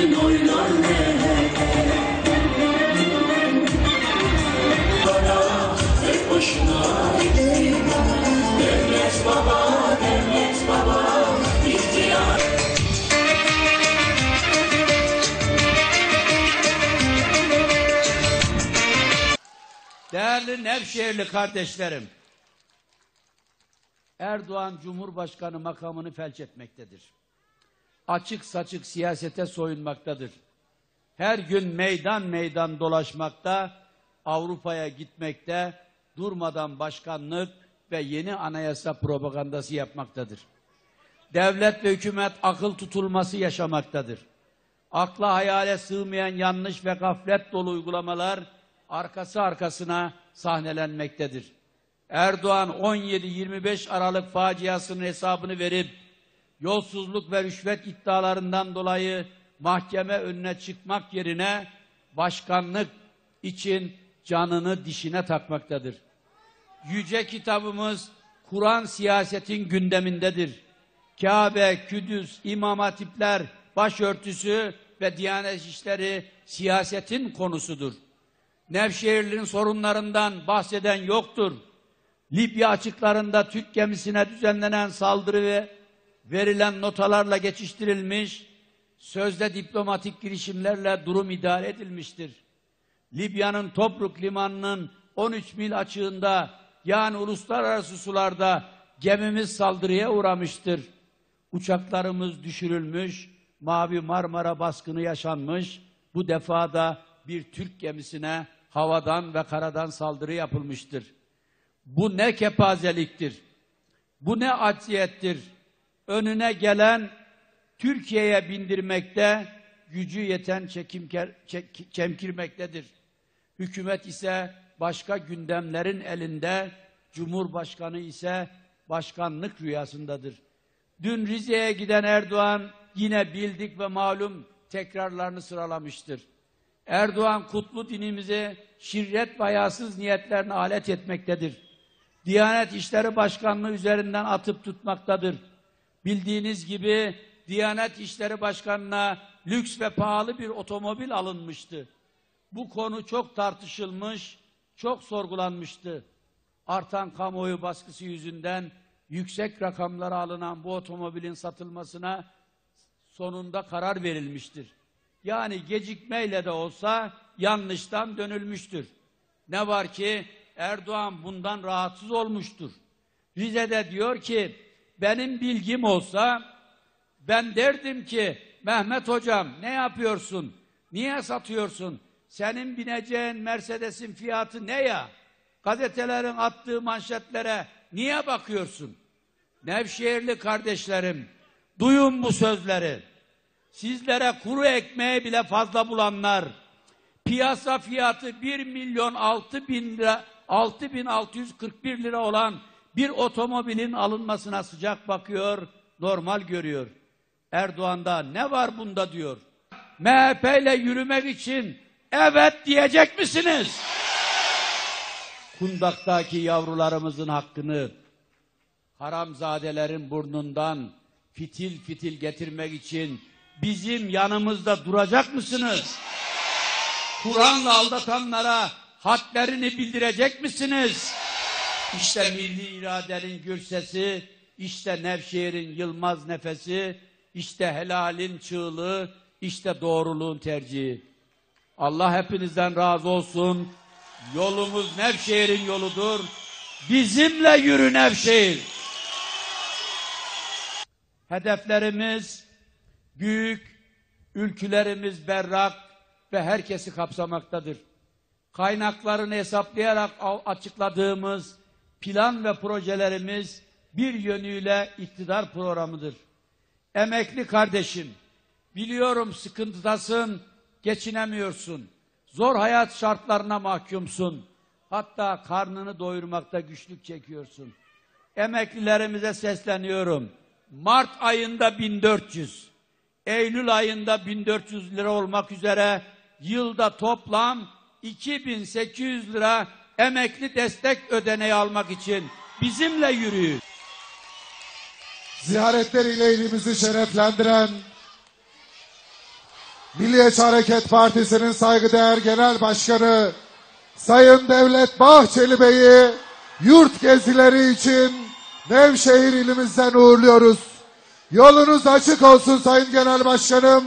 altın oynar ne Bana tek başına Devlet baba, devlet baba Değerli Nevşehirli kardeşlerim, Erdoğan Cumhurbaşkanı makamını felç etmektedir. Açık saçık siyasete soyunmaktadır. Her gün meydan meydan dolaşmakta, Avrupa'ya gitmekte, durmadan başkanlık ve yeni anayasa propagandası yapmaktadır. Devlet ve hükümet akıl tutulması yaşamaktadır. Akla hayale sığmayan yanlış ve gaflet dolu uygulamalar arkası arkasına sahnelenmektedir. Erdoğan 17-25 Aralık faciasının hesabını verip yolsuzluk ve rüşvet iddialarından dolayı mahkeme önüne çıkmak yerine başkanlık için canını dişine takmaktadır. Yüce kitabımız Kur'an siyasetin gündemindedir. Kabe, Küdüs, İmam Hatipler, başörtüsü ve Diyanet İşleri siyasetin konusudur. Nevşehirli'nin sorunlarından bahseden yoktur. Libya açıklarında Türk gemisine düzenlenen saldırı ve verilen notalarla geçiştirilmiş, sözde diplomatik girişimlerle durum idare edilmiştir. Libya'nın Tobruk limanının 13 mil açığında yani uluslararası sularda gemimiz saldırıya uğramıştır. Uçaklarımız düşürülmüş, Mavi Marmara baskını yaşanmış, bu defa da bir Türk gemisine havadan ve karadan saldırı yapılmıştır. Bu ne kepazeliktir, bu ne acziyettir. Önüne gelen Türkiye'ye bindirmekte, gücü yeten çekimker, çek, çemkirmektedir. Hükümet ise başka gündemlerin elinde, Cumhurbaşkanı ise başkanlık rüyasındadır. Dün Rize'ye giden Erdoğan yine bildik ve malum tekrarlarını sıralamıştır. Erdoğan kutlu dinimizi şirret ve hayasız niyetlerine alet etmektedir. Diyanet İşleri Başkanlığı üzerinden atıp tutmaktadır. Bildiğiniz gibi Diyanet İşleri Başkanı'na lüks ve pahalı bir otomobil alınmıştı. Bu konu çok tartışılmış, çok sorgulanmıştı. Artan kamuoyu baskısı yüzünden yüksek rakamlara alınan bu otomobilin satılmasına sonunda karar verilmiştir. Yani gecikmeyle de olsa yanlıştan dönülmüştür. Ne var ki Erdoğan bundan rahatsız olmuştur. Rize'de diyor ki benim bilgim olsa ben derdim ki Mehmet hocam ne yapıyorsun? Niye satıyorsun? Senin bineceğin Mercedes'in fiyatı ne ya? Gazetelerin attığı manşetlere niye bakıyorsun? Nevşehirli kardeşlerim, duyun bu sözleri. Sizlere kuru ekmeği bile fazla bulanlar, piyasa fiyatı 1 milyon 6 bin lira, 6641 lira olan bir otomobilin alınmasına sıcak bakıyor, normal görüyor. Erdoğan'da ne var bunda diyor. MHP ile yürümek için evet diyecek misiniz? Kundak'taki yavrularımızın hakkını haramzadelerin burnundan fitil fitil getirmek için bizim yanımızda duracak mısınız? Kur'an'la aldatanlara hadlerini bildirecek misiniz? İşte milli iradenin gür sesi, işte Nevşehir'in yılmaz nefesi, işte helalin çığlığı, işte doğruluğun tercihi. Allah hepinizden razı olsun. Yolumuz Nevşehir'in yoludur. Bizimle yürü Nevşehir. Hedeflerimiz büyük, ülkülerimiz berrak ve herkesi kapsamaktadır. Kaynaklarını hesaplayarak açıkladığımız plan ve projelerimiz bir yönüyle iktidar programıdır. Emekli kardeşim, biliyorum sıkıntıdasın, geçinemiyorsun. Zor hayat şartlarına mahkumsun. Hatta karnını doyurmakta güçlük çekiyorsun. Emeklilerimize sesleniyorum. Mart ayında 1400, Eylül ayında 1400 lira olmak üzere yılda toplam 2800 lira emekli destek ödeneği almak için bizimle yürüyün. ziyaretleriyle ilimizi şereflendiren Milliyetçi Hareket Partisi'nin saygıdeğer Genel Başkanı Sayın Devlet Bahçeli Bey'i yurt gezileri için Nevşehir ilimizden uğurluyoruz. Yolunuz açık olsun Sayın Genel Başkanım.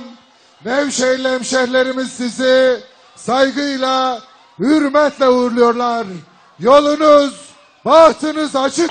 Nevşehirli hemşehrilerimiz sizi saygıyla, hürmetle uğurluyorlar. Yolunuz, bahtınız açık.